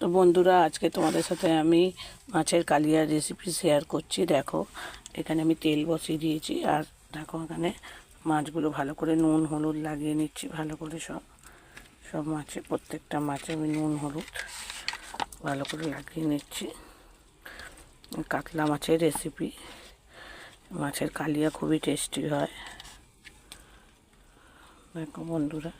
তো বন্ধুরা, আজকে তোমাদের সাথে আমি মাছের কালিয়ার রেসিপি শেয়ার করছি। দেখো, এখানে আমি তেল বসিয়ে দিয়েছি আর দেখো এখানে মাছগুলো ভালো করে নুন, হলুদ লাগিয়ে নিচ্ছি, ভালো করে সব সব মাছে, প্রত্যেকটা মাছে আমি নুন, হলুদ ভালো করে লাগিয়ে নিচ্ছি। কাতলা মাছের রেসিপি মাছের কালিয়া খুবই টেস্টি হয়। দেখো বন্ধুরা।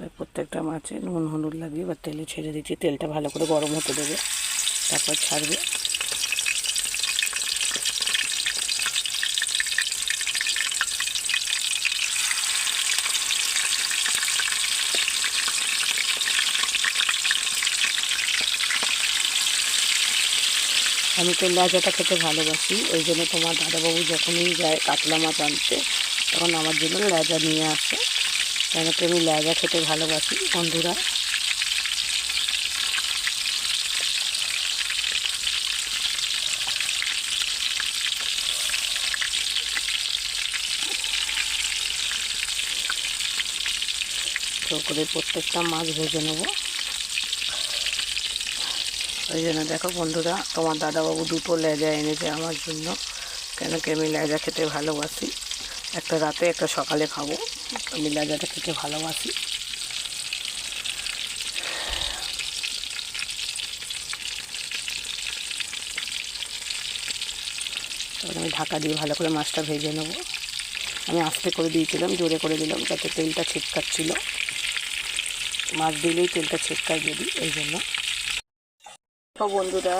তাই প্রত্যেকটা মাছে নুন, হলুদ লাগিয়ে এবার তেলে ছেড়ে দিচ্ছি। তেলটা ভালো করে গরম হতে দেবে। তারপর ছাড়বে। আমি তো লাজাটা খেতে ভালোবাসি, ওই জন্য তোমার দাদাবাবু যখনই যায় কাতলা মাছ আনতে, তখন আমার জন্য লেজা নিয়ে আসে। কেন কি আমি লেজা খেতে ভালোবাসি, বন্ধুরা? করে প্রত্যেকটা মাছ ভেজে নেব। ওই জন্য দেখো বন্ধুরা, তোমার দাদাবাবু দুটো লেজা এনেছে আমার জন্য। কেন কি আমি লেজা খেতে ভালোবাসি? একটা রাতে, একটা সকালে খাব। আমি লেজাটা খেতে ভালোবাসি। তারপরে আমি ঢাকা দিয়ে ভালো করে মাছটা ভেজে নেব। আমি আস্তে করে দিয়েছিলাম, জোরে করে দিলাম, যাতে তেলটা ছিটকাচ্ছিল মাছ দিলেই তেলটা ছিটকায় যদি এই জন্য। বন্ধুরা,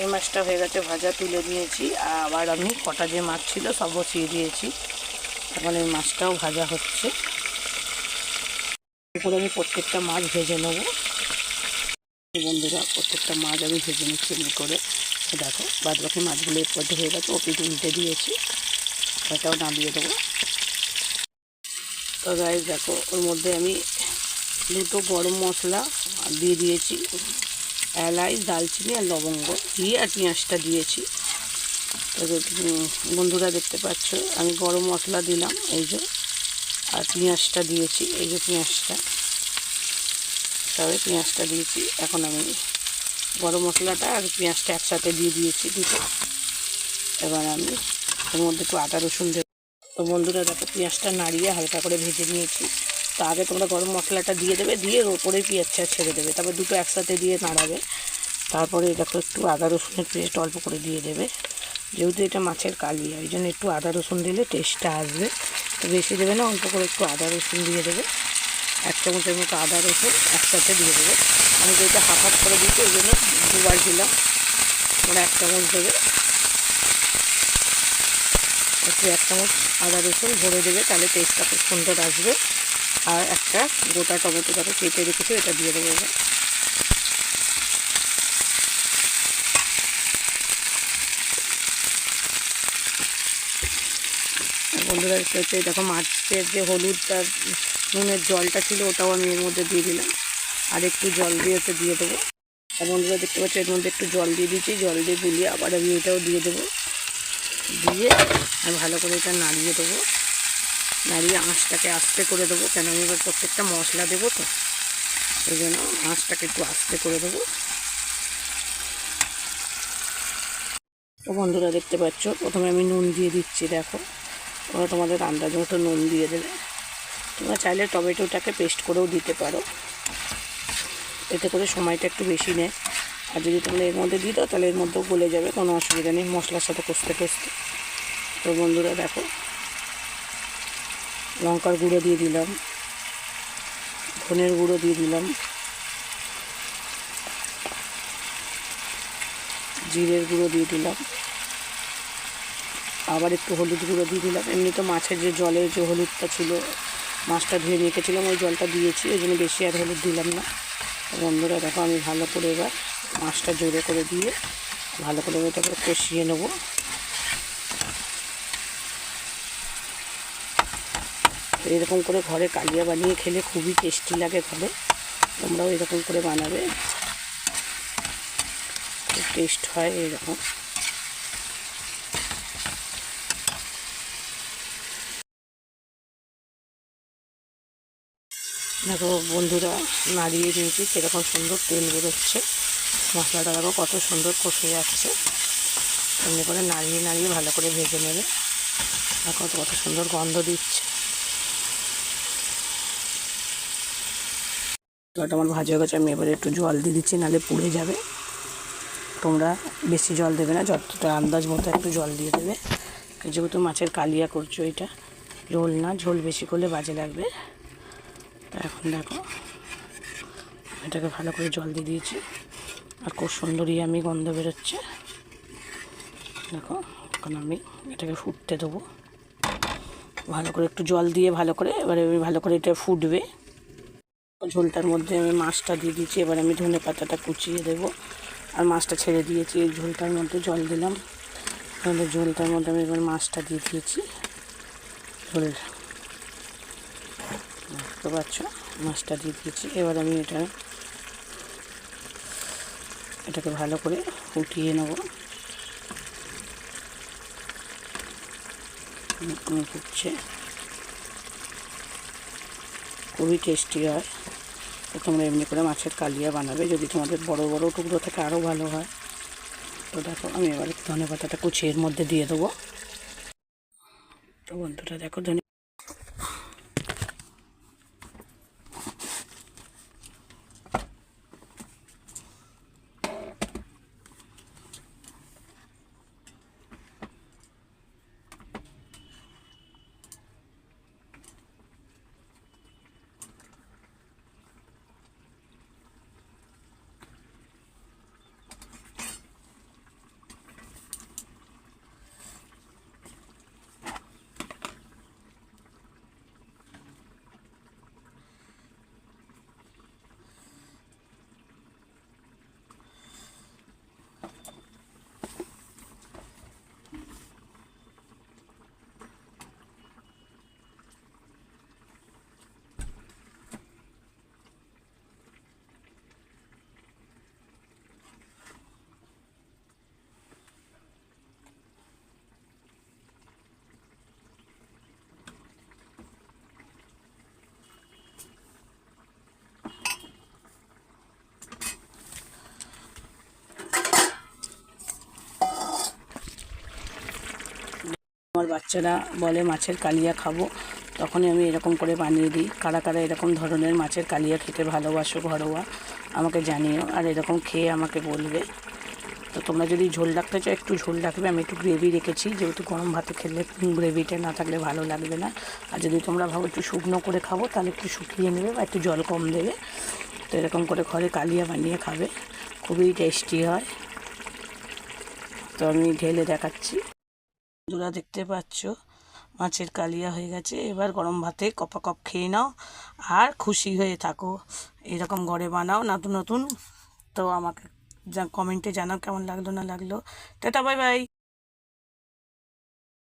এই মাছটা হয়ে গেছে ভাজা, তুলে নিয়েছি। আবার আমি কটা যে মাছ ছিল সব বসিয়ে দিয়েছি। এখন এই মাছটাও ভাজা হচ্ছে। এরপরে আমি প্রত্যেকটা মাছ ভেজে নেব। বন্ধুরা, প্রত্যেকটা মাছ আমি ভেজে নিচ্ছি এমনি করে। দেখো বাদ বাকি মাছগুলো এর মধ্যে হয়ে গেছে ওপিট উল্টে দিয়েছি। ওটাও নামিয়ে দেবো। তো গাই দেখো, ওর মধ্যে আমি দুটো গরম মশলা দিয়ে দিয়েছি। এলাচ, দালচিনি আর লবঙ্গ। দিয়ে আর পেঁয়াজটা দিয়েছি। বন্ধুরা দেখতে পাচ্ছ, আমি গরম মশলা দিলাম, এই যে, আর পেঁয়াজটা দিয়েছি, এই যে পেঁয়াজটা। তবে পেঁয়াজটা দিয়েছি, এখন আমি গরম মশলাটা আর পেঁয়াজটা একসাথে দিয়ে দিয়েছি দুটো। এবার আমি এর মধ্যে একটু আদা, রসুন দেবো। তো বন্ধুরা, দেখো, পেঁয়াজটা নাড়িয়ে হালকা করে ভেজে নিয়েছি। তো আগে তোমরা গরম মশলাটা দিয়ে দেবে, দিয়ে ওপরে পেঁয়াজটা ছেড়ে দেবে। তারপর দুটো একসাথে দিয়ে নাড়াবে। তারপরে দেখো, একটু আদা, রসুনের পেস্ট অল্প করে দিয়ে দেবে। যেহেতু এটা মাছের কালিয়া ওই জন্য একটু আদা রসুন দিলে টেস্টটা আসবে। তো বেশি দেবে না, অল্প করে একটু আদা রসুন দিয়ে দেবে। এক চামচের মতো আদা রসুন একসাথে দিয়ে দেবে। আমি যেটা হাফ হাফ করে দিচ্ছি ওই জন্য দুবার দিলাম। ওরা এক চামচ দেবে। একটু এক চামচ আদা রসুন ভরে দেবে, তাহলে টেস্টটা খুব সুন্দর আসবে। আর একটা গোটা টমেটো যাতে কেটে রেখেছে, এটা দিয়ে দেবো বন্ধুরা হচ্ছে দেখো মাছের যে হলুদটা, নুনের জলটা ছিল, ওটাও আমি এর মধ্যে দিয়ে দিলাম। আর একটু জল দিয়ে হচ্ছে দিয়ে দেবো। আর বন্ধুরা দেখতে পাচ্ছি, এর মধ্যে একটু জল দিয়ে দিচ্ছি। জল দিয়ে গুলিয়ে আবার আমি এটাও দিয়ে দেবো। দিয়ে আর ভালো করে এটা নাড়িয়ে দেবো। নাড়িয়ে আঁচটাকে আস্তে করে দেবো। কেন আমি এবার প্রত্যেকটা মশলা দেবো তো? ওই জন্য আঁচটাকে একটু আস্তে করে দেবো। তো বন্ধুরা দেখতে পাচ্ছ, প্রথমে আমি নুন দিয়ে দিচ্ছি, দেখো। ওরা তোমাদের আন্দাজ মতো নুন দিয়ে দেবে। তোমরা চাইলে টমেটোটাকে পেস্ট করেও দিতে পারো। এতে করে সময়টা একটু বেশি নেয়। আর যদি তোমরা এর মধ্যে দিয়ে দাও, তাহলে এর মধ্যেও গলে যাবে, কোনো অসুবিধা নেই মশলার সাথে কষতে কষতে। তো বন্ধুরা দেখো, লঙ্কার গুঁড়ো দিয়ে দিলাম, ধনের গুঁড়ো দিয়ে দিলাম, জিরের গুঁড়ো দিয়ে দিলাম। আবার একটু হলুদ গুঁড়ো দিয়ে দিলাম। এমনি তো মাছের যে জলের যে হলুদটা ছিল, মাছটা ধুয়ে রেখেছিলাম ওই জলটা দিয়েছি, ওই জন্য বেশি আর হলুদ দিলাম না। বন্ধুরা, দেখো আমি ভালো করে এবার মাছটা জোরে করে দিয়ে ভালো করে এটাকে কষিয়ে নেব। এরকম করে ঘরে কালিয়া বানিয়ে খেলে খুবই টেস্টি লাগে ঘরে। তোমরাও এরকম করে বানাবে। খুব টেস্ট হয় এরকম। দেখো বন্ধুরা নাড়িয়ে দিয়েছি, কীরকম সুন্দর তেল বেরোচ্ছে। মশলাটা দেখো কত সুন্দর কষে যাচ্ছে। এমনি করে নাড়িয়ে নাড়িয়ে ভালো করে ভেজে নেবে। দেখো কত সুন্দর গন্ধ দিচ্ছে। মশলাটা আমার ভাজা গেছে, আমি এবারে একটু জল দিয়ে দিচ্ছি, নাহলে পুড়ে যাবে। তোমরা বেশি জল দেবে না, যতটা আন্দাজ মতো একটু জল দিয়ে দেবে। যেহেতু মাছের কালিয়া করছ এটা, ঝোল না, ঝোল বেশি করলে বাজে লাগবে। তা এখন দেখো, এটাকে ভালো করে জল দিয়ে দিয়েছি। আর খুব সুন্দরই আমি গন্ধ বেরোচ্ছে। দেখো, এখন আমি এটাকে ফুটতে দেবো। ভালো করে একটু জল দিয়ে ভালো করে, এবারে ভালো করে এটা ফুটবে। ঝোলটার মধ্যে আমি মাছটা দিয়ে দিয়েছি, এবার আমি ধনে পাতাটা কুচিয়ে দেবো। আর মাছটা ছেড়ে দিয়েছি ঝোলটার মধ্যে জল দিলাম। ঝোলটার মধ্যে আমি এবার মাছটা দিয়ে দিয়েছি। ঝোল বুঝতে পারছ মাছটা দিয়ে দিয়েছি। এবার আমি এটা, এটাকে ভালো করে উঠিয়ে নেব। ফুটছে খুবই টেস্টি হয়। তো তোমরা এমনি করে মাছের কালিয়া বানাবে। যদি তোমাদের বড় বড় টুকরো থাকে আরও ভালো হয়। তো দেখো, আমি এবার ধনে পাতাটা কুচিয়ে এর মধ্যে দিয়ে দেবো। তো বন্ধুরা, দেখো, ধনে আমার বাচ্চারা বলে, মাছের কালিয়া খাব। তখনই আমি এরকম করে বানিয়ে দিই। কারা কারা এরকম ধরনের মাছের কালিয়া খেতে ভালোবাসো ঘরোয়া, আমাকে জানিও। আর এরকম খেয়ে আমাকে বলবে। তো তোমরা যদি ঝোল রাখতে চাও, একটু ঝোল রাখবে। আমি একটু গ্রেভি রেখেছি। যেহেতু গরম ভাতে খেলে গ্রেভিটা না থাকলে ভালো লাগবে না। আর যদি তোমরা ভাবো একটু শুকনো করে খাব, তাহলে একটু শুকিয়ে নেবে বা একটু জল কম দেবে। তো এরকম করে ঘরে কালিয়া বানিয়ে খাবে। খুবই টেস্টি হয়। তো আমি ঢেলে দেখাচ্ছি। বন্ধুরা দেখতে পাচ্ছ? মাছের কালিয়া হয়ে গেছে। এবার গরম ভাতে কপা কপ খেয়ে নাও আর খুশি হয়ে থাকো। এরকম ঘরে বানাও, নতুন নতুন। তো আমাকে কমেন্টে জানাও কেমন লাগল, না লাগল। Tata bye bye